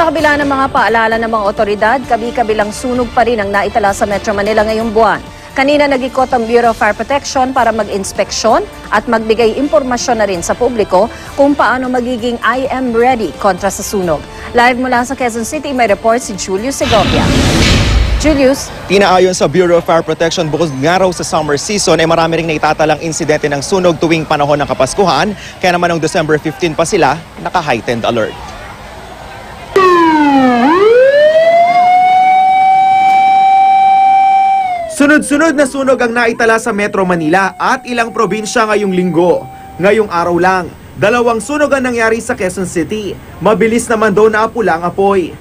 Sa kabila ng mga paalala ng mga otoridad, kabi-kabilang sunog pa rin ang naitala sa Metro Manila ngayong buwan. Kanina nag-ikot ang Bureau of Fire Protection para mag-inspeksyon at magbigay impormasyon na rin sa publiko kung paano magiging I am ready kontra sa sunog. Live mula sa Quezon City, may report si Julius Segovia. Julius, Tinaayon sa Bureau of Fire Protection bukod nga raw sa summer season ay marami ring naitatalang insidente ng sunog tuwing panahon ng Kapaskuhan. Kaya naman noong December 15 pa sila naka-heightened alert. Sunod-sunod na sunog ang naitala sa Metro Manila at ilang probinsya ngayong linggo. Ngayong araw lang, dalawang sunog ang nangyari sa Quezon City. Mabilis naman daw naapula ang apoy.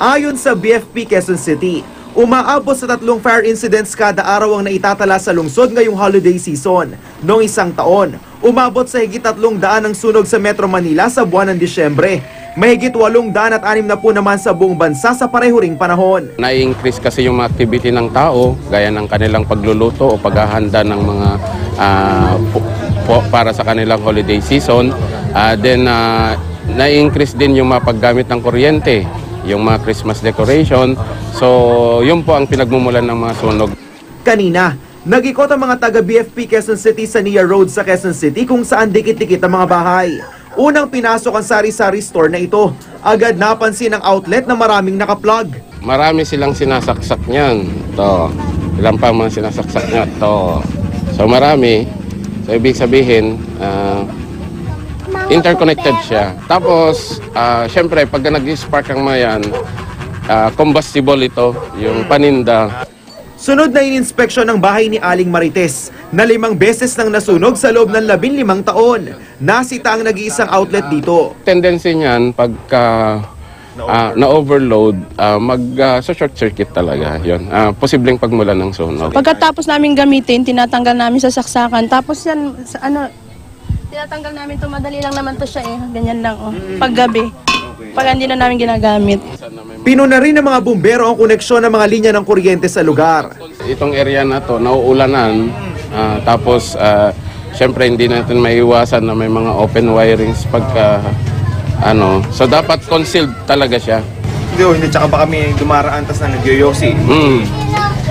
Ayon sa BFP Quezon City, umaabot sa tatlong fire incidents kada araw ang naitatala sa lungsod ngayong holiday season. Noong isang taon, umabot sa higit tatlong daan ang sunog sa Metro Manila sa buwan ng Disyembre. Mahigit walong daan at anim na po naman sa buong bansa sa pareho ring panahon. Na-increase kasi yung activity ng tao, gaya ng kanilang pagluluto o paghahanda ng mga po- po- para sa kanilang holiday season. Ah, then, ah, na-increase din yung mga paggamit ng kuryente, yung mga Christmas decoration. So, yun po ang pinagmumulan ng mga sunog. Kanina, nag-ikot ang mga taga BFP Quezon City sa Nia Road sa Quezon City kung saan dikit-dikit ang mga bahay. Unang pinasok ang sari-sari store na ito. Agad napansin ang outlet na maraming nakaplug. Marami silang sinasaksak niyan. To. Ilan pa mga sinasaksak niya? To. So marami. So ibig sabihin, ah, interconnected siya. Tapos, ah, syempre, pag nag-spark ang mayan, ah, combustible ito, yung paninda. Sunod na ininspeksyon ng bahay ni Aling Marites na limang beses nang nasunog sa loob ng labing limang taon. Nasita ang nag-iisang outlet dito. Tendency niyan, pagka ah, na-overload, ah, mag-short circuit talaga. Yun. Ah, posibleng pagmulan ng sunog. Pagkatapos namin gamitin, tinatanggal namin sa saksakan. Tapos yan, sa, ano, tinatanggal namin to madali lang naman to siya eh. Ganyan lang oh. Paggabi. Pag hindi na namin ginagamit. Pinuna rin ng mga bumbero ang koneksyon ng mga linya ng kuryente sa lugar. Itong area na to, nauulanan. ah, tapos, ah, syempre, hindi natin maiwasan na may mga open wirings pagka, ano. So, dapat concealed talaga siya. Hindi, oh, hindi. Tsaka ba kami dumaraan tas na nagyoyosi. Mm.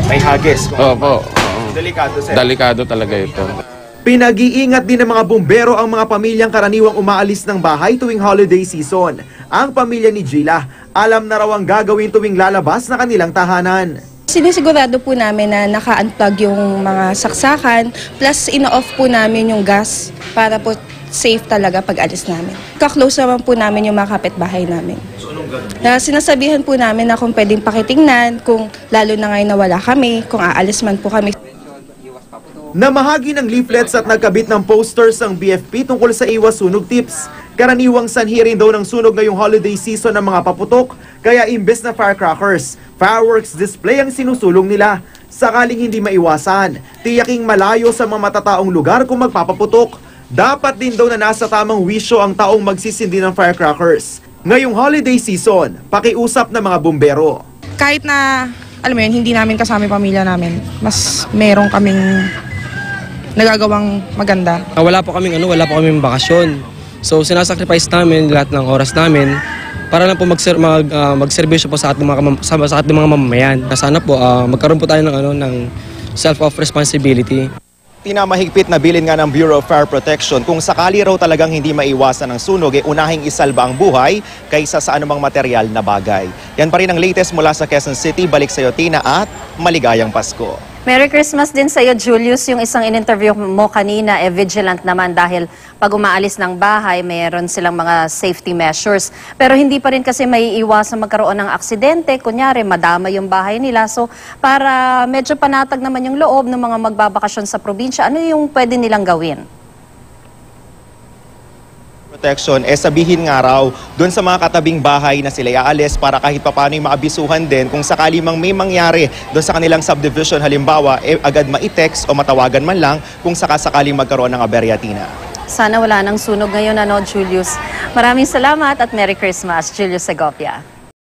May hagis. Opo. oo. Delikado, Delikado talaga ito. Pinag-iingat din ng mga bumbero ang mga pamilyang karaniwang umaalis ng bahay tuwing holiday season. Ang pamilya ni Gila, alam na raw ang gagawin tuwing lalabas na kanilang tahanan. Sinisigurado po namin na naka-unplug yung mga saksakan plus ino-off po namin yung gas para po safe talaga pag alis namin. Kaklose naman po namin yung mga kapitbahay namin. Na sinasabihan po namin na kung pwedeng pakitingnan, kung lalo na ngayon na wala kami, kung aalis man po kami, Namahagi ng leaflets at nagkabit ng posters ang BFP tungkol sa iwas sunog tips. Karaniwang sanhi rin daw ng sunog ngayong holiday season ng mga paputok, kaya imbes na firecrackers, fireworks display ang sinusulong nila. Sakaling hindi maiwasan, tiyaking malayo sa mga matataong lugar kung magpapaputok. Dapat din daw na nasa tamang wisyo ang taong magsisindi ng firecrackers. Ngayong holiday season, pakiusap ng mga bumbero. kahit na, alam mo yun, hindi namin kasama yung pamilya namin, mas merong kaming nagagawang maganda. Ah, wala po kaming ano, wala po kaming bakasyon. So sinasacrifice namin lahat ng oras namin para lang po mag mag ah, magserbisyo po sa ating mga sa, sa ating mga mamamayan. Na Sana po ah, magkaroon po tayo ng ano ng self of responsibility. Pinamahigpit na bilin nga ng Bureau of Fire Protection kung sakali raw talagang hindi maiwasan ang sunog, eh unahing isalba ang buhay kaysa sa anumang material na bagay. Yan pa rin ang latest mula sa Quezon City. Balik sa iyo, Tina, at maligayang Pasko. Merry Christmas din sa iyo, Julius. Yung isang in-interview mo kanina, eh, vigilant naman dahil pag umaalis ng bahay, mayroon silang mga safety measures. Pero hindi pa rin kasi may iwasan magkaroon ng aksidente. Kunyari, madama yung bahay nila. So, para medyo panatag naman yung loob ng mga magbabakasyon sa probinsya, ano yung pwede nilang gawin? Protection, eh sabihin nga raw doon sa mga katabing bahay na sila aalis para kahit papano maabisuhan din kung sakali mang may mangyari doon sa kanilang subdivision halimbawa, eh, agad ma-text o matawagan man lang kung sakasakaling magkaroon ng aberyatina. Sana wala nang sunog ngayon, ano, Julius. Maraming salamat at Merry Christmas, Julius Segovia.